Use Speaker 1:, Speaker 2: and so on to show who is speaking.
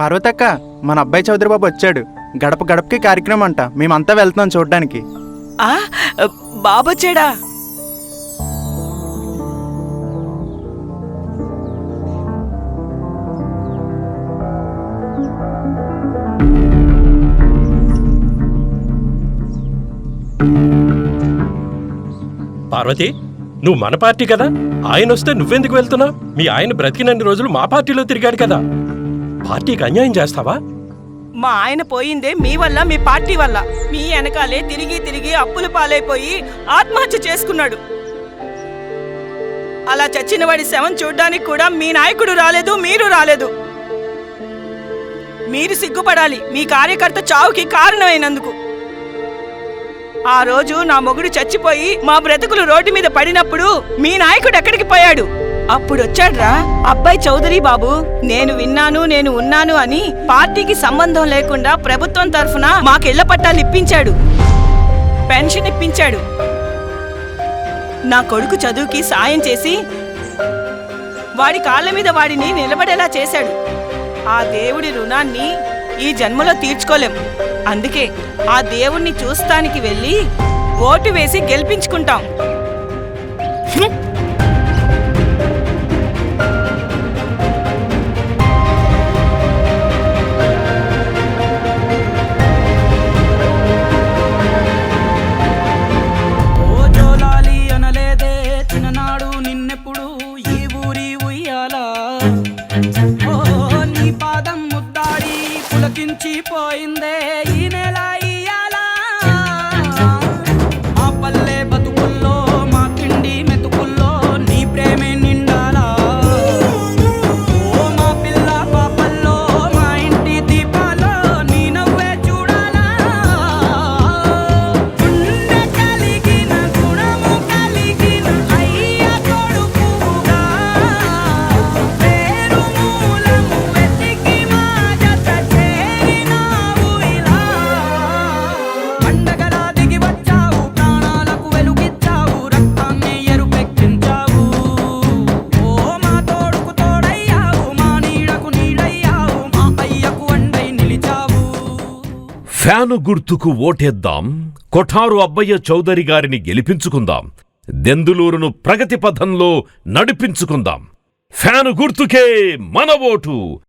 Speaker 1: పార్వతక్క మన అబ్బాయి చౌదరి బాబు వచ్చాడు. గడప గడపకి కార్యక్రమం అంట. మేమంతా వెళ్తున్నాం చూడడానికి.
Speaker 2: ఆ బాబొచ్చాడా
Speaker 3: పార్వతి నువ్వు మన పార్టీ కదా? ఆయన వస్తే నువ్వెందుకు వెళ్తున్నావు? మీ ఆయన బ్రతికినన్ని రోజులు మా పార్టీలో తిరిగాడు కదా. పార్టీకి అన్యాయం చేస్తావా?
Speaker 2: మా ఆయన పోయిందే మీ వల్ల మీ పార్టీ వల్ల. మీ వెనకాలే తిరిగి తిరిగి అప్పులు పాలైపోయి ఆత్మహత్య చేసుకున్నాడు. అలా చచ్చిన వాడి శవం చూడ్డానికి కూడా మీ నాయకుడు రాలేదు మీరు రాలేదు. మీరు సిగ్గుపడాలి. మీ కార్యకర్త చావుకి కారణమైనందుకు. ఆ రోజు నా మొగుడు చచ్చిపోయి మా బ్రతుకులు రోడ్డు మీద పడినప్పుడు మీ నాయకుడు ఎక్కడికి పోయాడు? అప్పుడు వచ్చాడ్రా అబ్బాయి చౌదరి బాబు నేను విన్నాను నేను ఉన్నాను అని పార్టీకి సంబంధం లేకుండా ప్రభుత్వం తరఫున మాకిళ్ళ పట్టాలు ఇప్పించాడు. పెన్షన్ ఇప్పించాడు. నా కొడుకు చదువుకి సాయం చేసి వాడి కాళ్ళ మీద వాడిని నిలబడేలా చేశాడు. ఆ దేవుడి రుణాన్ని ఈ జన్మలో తీర్చుకోలేం. అందుకే ఆ దేవుణ్ణి చూస్తానికి వెళ్ళి ఓటు వేసి గెలిపించుకుంటాం.
Speaker 4: ఓ నీ పాదం ముద్దాడి పులకించి పోయిందే
Speaker 5: ఫ్యాను గుర్తుకు ఓటేద్దాం. కొఠారు అబ్బయ్య చౌదరి గారిని గెలిపించుకుందాం. దెందులూరును ప్రగతి పథంలో నడిపించుకుందాం. ఫ్యాను గుర్తుకే మన ఓటు.